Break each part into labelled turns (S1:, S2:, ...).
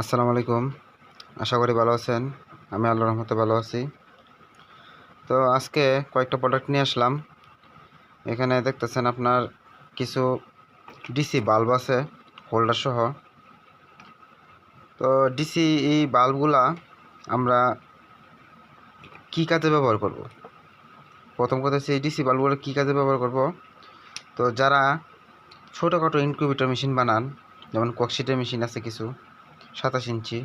S1: আসসালামু আলাইকুম। আশা করি ভালো আছেন। আমি আল্লাহর রহমতে ভালো আছি। তো আজকে কয়েকটা প্রোডাক্ট নিয়ে আসলাম। এখানে দেখতেছেন আপনার কিছু ডিসি বাল্ব আছে হোল্ডার সহ। তো ডিসি এই বাল্বগুলা আমরা কী কাজে ব্যবহার করব? প্রথম কথা হচ্ছে এই ডিসি বাল্বগুলো কী কাজে ব্যবহার করব? তো যারা ছোটোখাটো ইনকিউবেটর মেশিন বানান, যেমন ককশিটের মেশিন আছে কিছু সাতাশ ইঞ্চি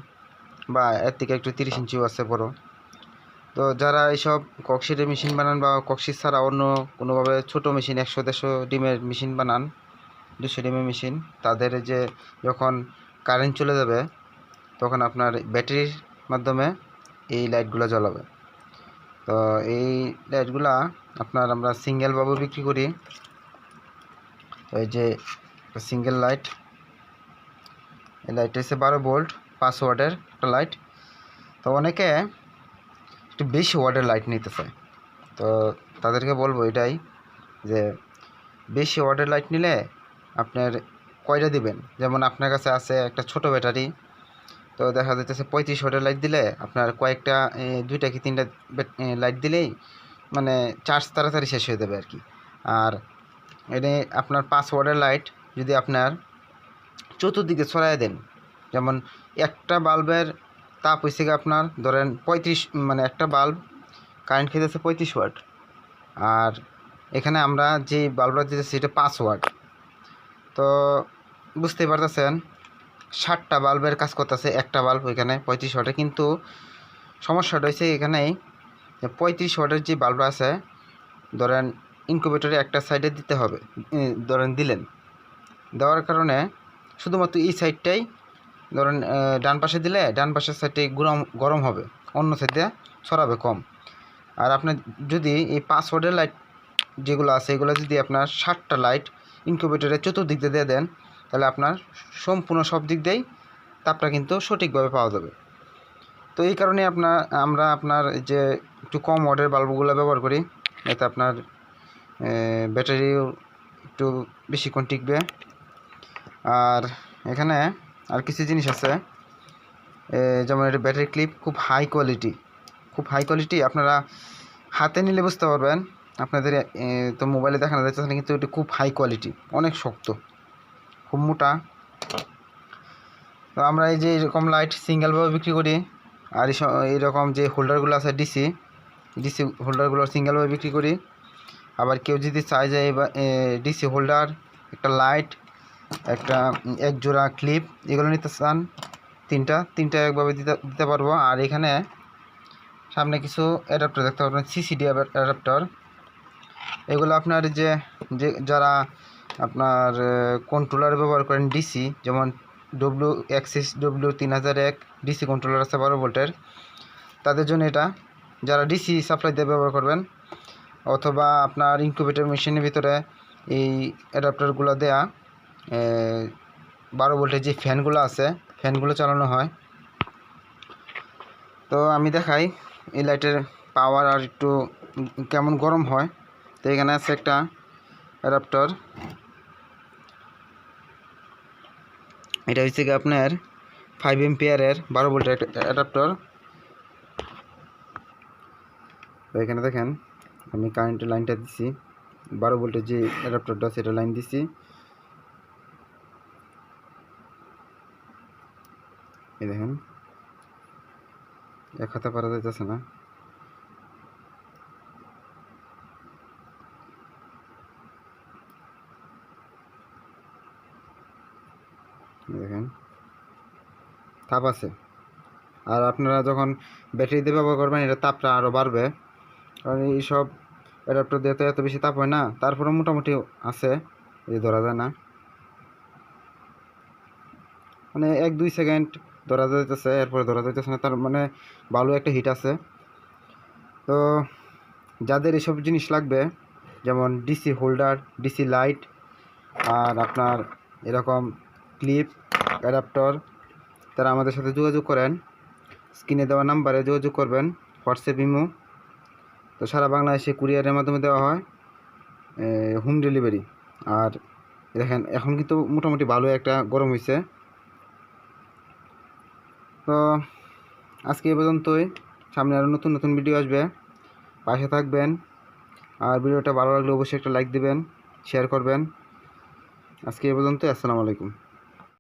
S1: বা এর থেকে একটু তিরিশ ইঞ্চিও আছে বড়। তো যারা এইসব ককশিটের মেশিন বানান বা ককশিট ছাড়া অন্য কোনোভাবে ছোটো মেশিন, একশো দেড়শো ডিমের মেশিন বানান, দুশো ডিমের মেশিন, তাদের যে যখন কারেন্ট চলে যাবে, তখন আপনার ব্যাটারির মাধ্যমে এই লাইটগুলো জ্বলাবে। তো এই লাইটগুলা আপনার আমরা সিঙ্গেল বাবু বিক্রি করি। এই যে সিঙ্গেল লাইট লাইটটা হচ্ছে বারো ভোল্ট পাঁচ ওয়াটের একটা লাইট তো অনেকে একটু বেশি ওয়াটের লাইট নিতে চায় তো তাদেরকে বলব এটাই যে, বেশি ওয়াটের লাইট নিলে আপনার কয়টা দিবেন? যেমন আপনার কাছে আছে একটা ছোট ব্যাটারি, তো দেখা যাচ্ছে পঁয়ত্রিশ ওয়াটের লাইট দিলে আপনার কয়েকটা দুইটা কি তিনটা লাইট দিলেই মানে চার্জ তাড়াতাড়ি শেষ হয়ে যাবে আর কি। আর এটা আপনার পাঁচ ওয়াটের লাইট যদি আপনার চতুর্দিকে ছড়াই দেন। যেমন, একটা বাল্বের তাপ হয়েছে আপনার, ধরেন পঁয়ত্রিশ মানে একটা বাল্ব কারেন্ট খেতেছে পঁয়ত্রিশ ওয়াট। আর এখানে আমরা যে বাল্বটা দিতেছি এটা পাঁচ ওয়াট। তো বুঝতেই পারতেছেন, ষাটটা বাল্বের কাজ করতেছে, একটা বাল্ব এখানে পঁয়ত্রিশ ওয়াটে। কিন্তু সমস্যাটা হয়েছে এখানেই যে পঁয়ত্রিশ ওয়াটের যে বাল্বটা আছে, ধরেন ইনকুবেটরে একটা সাইডে দিতে হবে ধরেন দিলেন। দেওয়ার কারণে শুধুমাত্র এই সাইডটাই, ধরেন ডান পাশে দিলে ডান পাশের সাইডটাই গরম গরম হবে, অন্য সাইডে ছড়াবে কম। আর আপনার যদি এই পাঁচ ওয়াটের লাইট যেগুলো আছে, এগুলো যদি আপনার ষাটটা লাইট ইনকিউবেটরের চতুর্দিক দিয়ে দিয়ে দেন, তাহলে আপনার সম্পূর্ণ সব দিক দিয়েই তাপটা কিন্তু সঠিকভাবে পাওয়া যাবে। তো এই কারণে আপনার, আমরা আপনার যে একটু কম ওয়াটের বাল্বগুলো ব্যবহার করি এতে আপনার ব্যাটারিও একটু বেশিক্ষণ টিকবে। আর এখানে আর কিছু জিনিস আছে। যেমন এটা ব্যাটারি ক্লিপ খুব হাই কোয়ালিটি খুব হাই কোয়ালিটি আপনারা হাতে নিলে বুঝতে পারবেন। আপনাদের তো মোবাইলে দেখানো যাচ্ছে না, কিন্তু এটা খুব হাই কোয়ালিটি অনেক শক্ত। খুব মোটা। তো আমরা এই যে এরকম লাইট সিঙ্গেলভাবে বিক্রি করি, আর স- যে হোল্ডারগুলো আছে ডিসি ডিসি হোল্ডারগুলো সিঙ্গেলভাবে বিক্রি করি। আবার কেউ যদি চায় যে ডিসি হোল্ডার একটা লাইট একটা এক জোড়া ক্লিপ এগুলো নিতে চান, তিনটা তিনটা একভাবে দিতে দিতে পারব। আর এখানে সামনে কিছু অ্যাডাপ্টার দেখতে পারবেন সিসিডি অ্যাডাপ্টার এগুলো আপনার যে যে যারা আপনার কন্ট্রোলার ব্যবহার করেন ডিসি যেমন ডব্লিউ এক্সিস ডব্লিউ তিন হাজার এক ডিসি কন্ট্রোলার আছে বারো ভোল্টের। তাদের জন্য এটা, যারা ডিসি সাপ্লাই দিয়ে ব্যবহার করবেন, অথবা আপনার ইনকিউবেটর মেশিনের ভিতরে এই অ্যাডাপ্টারগুলো দেয়া। বারো ভোল্টের যে ফ্যানগুলো আছে, ফ্যানগুলো চালানো হয়। তো আমি দেখাই, এই লাইটের পাওয়ার আর একটু কেমন গরম হয়। তো এখানে আছে একটা অ্যাডাপ্টার এটা হচ্ছে কি আপনার ফাইভ এমপিয়ারের বারো ভোল্টের অ্যাডাপ্টার তো এখানে দেখেন, আমি কারেন্টের লাইনটা দিছি। বারো ভোল্টের যে অ্যাডাপ্টারটা সেটা লাইন দিছি। এই দেখেন। এক হাতে পারা যাইতেছে না। দেখেন। তাপ আছে। আর আপনারা যখন ব্যাটারি দিয়ে ব্যবহার করবেন এটা তাপটা আরও বাড়বে। কারণ এইসব অ্যাডাপ্টার দিয়ে তো এত বেশি তাপ হয় না। তারপরে মোটামুটি আছে। এই ধরা যায় না। মানে এক দুই সেকেন্ড ধরা যাইতেছে, এরপরে ধরা যাইতেছে না, তার মানে ভালো একটা হিট আছে। তো যাদের এসব জিনিস লাগবে, যেমন ডিসি হোল্ডার ডিসি লাইট আর আপনার এরকম ক্লিপ অ্যাডাপ্টর তারা আমাদের সাথে যোগাযোগ করেন। স্ক্রিনে দেওয়া নাম্বারে যোগাযোগ করবেন, হোয়াটসঅ্যাপ, ইমো। তো সারা বাংলাদেশে কুরিয়ারের মাধ্যমে দেওয়া হয় হোম ডেলিভারি আর দেখেন, এখন কিন্তু মোটামুটি ভালো একটা গরম হয়েছে তো আজকে এ পর্যন্তই। সামনে আরও নতুন নতুন ভিডিও আসবে। পাশে থাকবেন। আর ভিডিওটা ভালো লাগলে অবশ্যই একটা লাইক দিবেন শেয়ার করবেন। আজকে এ পর্যন্তই, আসসালামু আলাইকুম।